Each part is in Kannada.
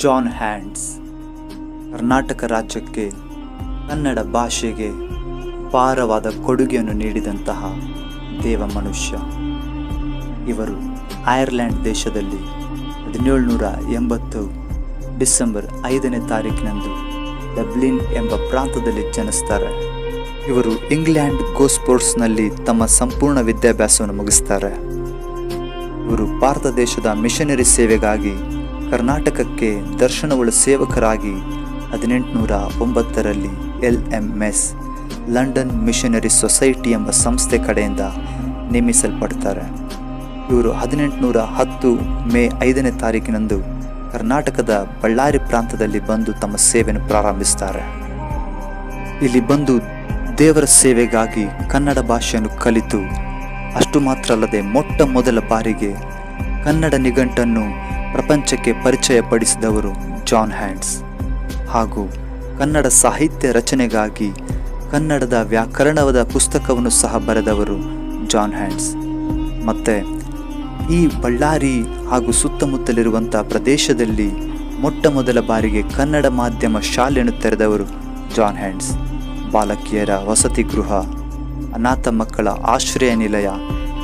ಜಾನ್ ಹ್ಯಾಂಡ್ಸ್ ಕರ್ನಾಟಕ ರಾಜ್ಯಕ್ಕೆ, ಕನ್ನಡ ಭಾಷೆಗೆ ಪಾರವಾದ ಕೊಡುಗೆಯನ್ನು ನೀಡಿದಂತಹ ದೇವ ಮನುಷ್ಯ. ಇವರು ಐರ್ಲೆಂಡ್ ದೇಶದಲ್ಲಿ ಹದಿನೇಳುನೂರ ಎಂಬತ್ತು ಡಿಸೆಂಬರ್ ಐದನೇ ತಾರೀಕಿನಂದು ಡಬ್ಲಿನ್ ಎಂಬ ಪ್ರಾಂತದಲ್ಲಿ ಜನಿಸ್ತಾರೆ. ಇವರು ಇಂಗ್ಲೆಂಡ್ ಗೋಸ್ಪೋರ್ಟ್ಸ್ನಲ್ಲಿ ತಮ್ಮ ಸಂಪೂರ್ಣ ವಿದ್ಯಾಭ್ಯಾಸವನ್ನು ಮುಗಿಸ್ತಾರೆ. ಇವರು ಭಾರತ ದೇಶದ ಮಿಷನರಿ ಸೇವೆಗಾಗಿ ಕರ್ನಾಟಕಕ್ಕೆ ದರ್ಶನವಳ ಸೇವಕರಾಗಿ ಹದಿನೆಂಟುನೂರ ಒಂಬತ್ತರಲ್ಲಿ L M S, London missionary society ಎಂಬ ಸಂಸ್ಥೆ ಕಡೆಯಿಂದ ನೇಮಿಸಲ್ಪಡ್ತಾರೆ. ಇವರು ಹದಿನೆಂಟುನೂರ ಹತ್ತು ಮೇ ಐದನೇ ತಾರೀಕಿನಂದು ಕರ್ನಾಟಕದ ಬಳ್ಳಾರಿ ಪ್ರಾಂತದಲ್ಲಿ ಬಂದು ತಮ್ಮ ಸೇವೆಯನ್ನು ಪ್ರಾರಂಭಿಸ್ತಾರೆ. ಇಲ್ಲಿ ಬಂದು ದೇವರ ಸೇವೆಗಾಗಿ ಕನ್ನಡ ಭಾಷೆಯನ್ನು ಕಲಿತು, ಅಷ್ಟು ಮಾತ್ರ ಅಲ್ಲದೆ ಮೊಟ್ಟ ಮೊದಲ ಬಾರಿಗೆ ಕನ್ನಡ ನಿಘಂಟನ್ನು ಪ್ರಪಂಚಕ್ಕೆ ಪರಿಚಯಪಡಿಸಿದವರು ಜಾನ್ ಹ್ಯಾಂಡ್ಸ್. ಹಾಗೂ ಕನ್ನಡ ಸಾಹಿತ್ಯ ರಚನೆಗಾಗಿ ಕನ್ನಡದ ವ್ಯಾಕರಣವಾದ ಪುಸ್ತಕವನ್ನು ಸಹ ಬರೆದವರು ಜಾನ್ ಹ್ಯಾಂಡ್ಸ್. ಮತ್ತು ಈ ಬಳ್ಳಾರಿ ಹಾಗೂ ಸುತ್ತಮುತ್ತಲಿರುವಂಥ ಪ್ರದೇಶದಲ್ಲಿ ಮೊಟ್ಟ ಮೊದಲ ಬಾರಿಗೆ ಕನ್ನಡ ಮಾಧ್ಯಮ ಶಾಲೆಯನ್ನು ತೆರೆದವರು ಜಾನ್ ಹ್ಯಾಂಡ್ಸ್. ಬಾಲಕಿಯರ ವಸತಿ ಗೃಹ, ಅನಾಥ ಮಕ್ಕಳ ಆಶ್ರಯ ನಿಲಯ,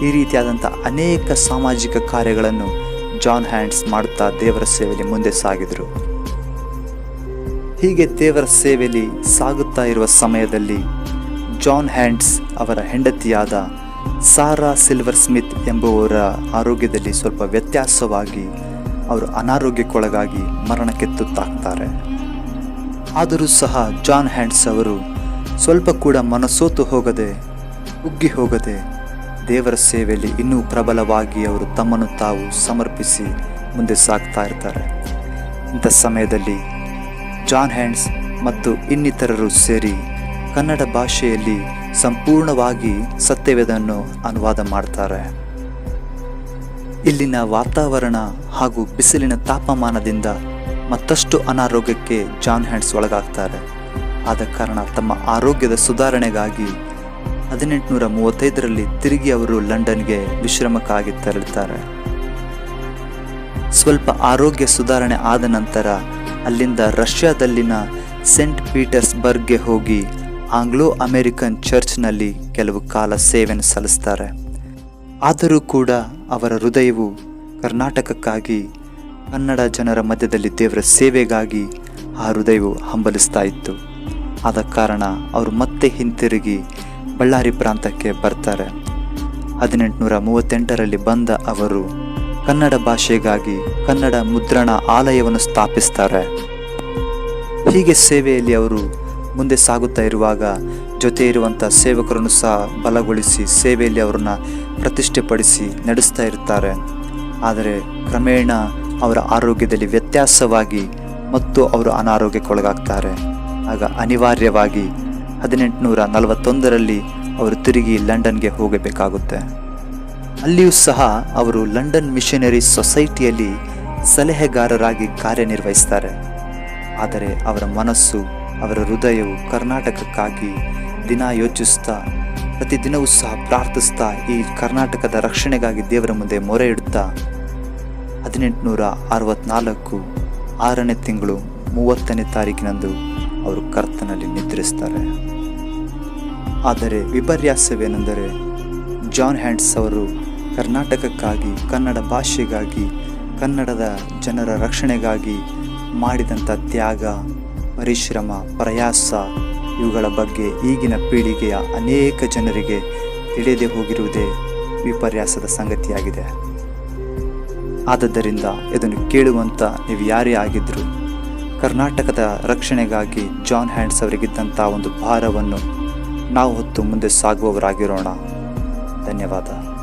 ಈ ರೀತಿಯಾದಂಥ ಅನೇಕ ಸಾಮಾಜಿಕ ಕಾರ್ಯಗಳನ್ನು ಜಾನ್ ಹ್ಯಾಂಡ್ಸ್ ಮಾಡುತ್ತಾ ದೇವರ ಸೇವೆಯಲ್ಲಿ ಮುಂದೆ ಸಾಗಿದರು. ಹೀಗೆ ದೇವರ ಸೇವೆಯಲ್ಲಿ ಸಾಗುತ್ತಾ ಇರುವ ಸಮಯದಲ್ಲಿ ಜಾನ್ ಹ್ಯಾಂಡ್ಸ್ ಅವರ ಹೆಂಡತಿಯಾದ ಸಾರಾ ಸಿಲ್ವರ್ ಸ್ಮಿತ್ ಎಂಬುವವರ ಆರೋಗ್ಯದಲ್ಲಿ ಸ್ವಲ್ಪ ವ್ಯತ್ಯಾಸವಾಗಿ ಅವರು ಅನಾರೋಗ್ಯಕ್ಕೊಳಗಾಗಿ ಮರಣಕ್ಕೆ ತುತ್ತಾಗ್ತಾರೆ. ಆದರೂ ಸಹ ಜಾನ್ ಹ್ಯಾಂಡ್ಸ್ ಅವರು ಸ್ವಲ್ಪ ಕೂಡ ಮನಸೋತು ಹೋಗದೆ, ಉಗ್ಗಿ ಹೋಗದೆ ದೇವರ ಸೇವೆಯಲ್ಲಿ ಇನ್ನೂ ಪ್ರಬಲವಾಗಿ ಅವರು ತಮ್ಮನ್ನು ತಾವು ಸಮರ್ಪಿಸಿ ಮುಂದೆ ಸಾಗ್ತಾ ಇರ್ತಾರೆ. ಇಂಥ ಸಮಯದಲ್ಲಿ ಜಾನ್ ಹ್ಯಾಂಡ್ಸ್ ಮತ್ತು ಇನ್ನಿತರರು ಸೇರಿ ಕನ್ನಡ ಭಾಷೆಯಲ್ಲಿ ಸಂಪೂರ್ಣವಾಗಿ ಸತ್ಯವೇದನ್ನು ಅನುವಾದ ಮಾಡ್ತಾರೆ. ಇಲ್ಲಿನ ವಾತಾವರಣ ಹಾಗೂ ಬಿಸಿಲಿನ ತಾಪಮಾನದಿಂದ ಮತ್ತಷ್ಟು ಅನಾರೋಗ್ಯಕ್ಕೆ ಜಾನ್ ಹ್ಯಾಂಡ್ಸ್ ಒಳಗಾಗ್ತಾರೆ. ಆದ ಕಾರಣ ತಮ್ಮ ಆರೋಗ್ಯದ ಸುಧಾರಣೆಗಾಗಿ ಹದಿನೆಂಟುನೂರ ಮೂವತ್ತೈದರಲ್ಲಿ ತಿರುಗಿ ಅವರು ಲಂಡನ್ಗೆ ವಿಶ್ರಮಕ್ಕಾಗಿ ತೆರಳುತ್ತಾರೆ. ಸ್ವಲ್ಪ ಆರೋಗ್ಯ ಸುಧಾರಣೆ ಆದ ನಂತರ ಅಲ್ಲಿಂದ ರಷ್ಯಾದಲ್ಲಿನ ಸೆಂಟ್ ಪೀಟರ್ಸ್ಬರ್ಗ್ಗೆ ಹೋಗಿ ಆಂಗ್ಲೋ ಅಮೆರಿಕನ್ ಚರ್ಚ್ನಲ್ಲಿ ಕೆಲವು ಕಾಲ ಸೇವೆಯನ್ನು ಸಲ್ಲಿಸ್ತಾರೆ. ಆದರೂ ಕೂಡ ಅವರ ಹೃದಯವು ಕರ್ನಾಟಕಕ್ಕಾಗಿ, ಕನ್ನಡ ಜನರ ಮಧ್ಯದಲ್ಲಿ ದೇವರ ಸೇವೆಗಾಗಿ ಆ ಹೃದಯವು ಹಂಬಲಿಸ್ತಾ ಇತ್ತು. ಆದ ಕಾರಣ ಅವರು ಮತ್ತೆ ಹಿಂತಿರುಗಿ ಬಳ್ಳಾರಿ ಪ್ರಾಂತಕ್ಕೆ ಬರ್ತಾರೆ. ಹದಿನೆಂಟುನೂರ ಮೂವತ್ತೆಂಟರಲ್ಲಿ ಬಂದ ಅವರು ಕನ್ನಡ ಭಾಷೆಗಾಗಿ ಕನ್ನಡ ಮುದ್ರಣ ಆಲಯವನ್ನು ಸ್ಥಾಪಿಸ್ತಾರೆ. ಹೀಗೆ ಸೇವೆಯಲ್ಲಿ ಅವರು ಮುಂದೆ ಸಾಗುತ್ತಾ ಇರುವಾಗ ಜೊತೆ ಇರುವಂಥ ಸೇವಕರನ್ನು ಸಹ ಬಲಗೊಳಿಸಿ ಸೇವೆಯಲ್ಲಿ ಅವರನ್ನು ಪ್ರತಿಷ್ಠೆಪಡಿಸಿ ನಡೆಸ್ತಾ ಇರ್ತಾರೆ. ಆದರೆ ಕ್ರಮೇಣ ಅವರ ಆರೋಗ್ಯದಲ್ಲಿ ವ್ಯತ್ಯಾಸವಾಗಿ ಮತ್ತು ಅವರು ಅನಾರೋಗ್ಯಕ್ಕೊಳಗಾಗ್ತಾರೆ ಆಗ ಅನಿವಾರ್ಯವಾಗಿ ಹದಿನೆಂಟುನೂರ ನಲವತ್ತೊಂದರಲ್ಲಿ ಅವರು ತಿರುಗಿ ಲಂಡನ್ಗೆ ಹೋಗಬೇಕಾಗುತ್ತೆ. ಅಲ್ಲಿಯೂ ಸಹ ಅವರು ಲಂಡನ್ ಮಿಷನರಿ ಸೊಸೈಟಿಯಲ್ಲಿ ಸಲಹೆಗಾರರಾಗಿ ಕಾರ್ಯನಿರ್ವಹಿಸ್ತಾರೆ. ಆದರೆ ಅವರ ಮನಸ್ಸು, ಅವರ ಹೃದಯವು ಕರ್ನಾಟಕಕ್ಕಾಗಿ ದಿನ ಯೋಚಿಸ್ತಾ, ಪ್ರತಿದಿನವೂ ಸಹ ಪ್ರಾರ್ಥಿಸ್ತಾ ಈ ಕರ್ನಾಟಕದ ರಕ್ಷಣೆಗಾಗಿ ದೇವರ ಮುಂದೆ ಮೊರೆ ಇಡುತ್ತಾ ಹದಿನೆಂಟುನೂರ ಅರವತ್ನಾಲ್ಕು ಆರನೇ ತಿಂಗಳು ಮೂವತ್ತನೇ ತಾರೀಕಿನಂದು ಅವರು ಕರ್ತನಲ್ಲಿ ನಿದ್ರಿಸ್ತಾರೆ. ಆದರೆ ವಿಪರ್ಯಾಸವೇನೆಂದರೆ ಜಾನ್ ಹ್ಯಾಂಡ್ಸ್ ಅವರು ಕರ್ನಾಟಕಕ್ಕಾಗಿ, ಕನ್ನಡ ಭಾಷೆಗಾಗಿ, ಕನ್ನಡದ ಜನರ ರಕ್ಷಣೆಗಾಗಿ ಮಾಡಿದಂಥ ತ್ಯಾಗ, ಪರಿಶ್ರಮ, ಪ್ರಯಾಸ ಇವುಗಳ ಬಗ್ಗೆ ಈಗಿನ ಪೀಳಿಗೆಯ ಅನೇಕ ಜನರಿಗೆ ತಿಳಿಯದೆ ಹೋಗಿರುವುದೇ ವಿಪರ್ಯಾಸದ ಸಂಗತಿಯಾಗಿದೆ. ಆದ್ದರಿಂದ ಇದನ್ನು ಕೇಳುವಂಥ ನೀವು ಯಾರೇ ಆಗಿದ್ದರೂ ಕರ್ನಾಟಕದ ರಕ್ಷಣೆಗಾಗಿ ಜಾನ್ ಹ್ಯಾಂಡ್ಸ್ ಅವರಿಗಿದ್ದಂಥ ಒಂದು ಭಾರವನ್ನು ನಾವು ಹೊತ್ತು ಮುಂದೆ ಸಾಗುವವರಾಗಿರೋಣ. ಧನ್ಯವಾದ.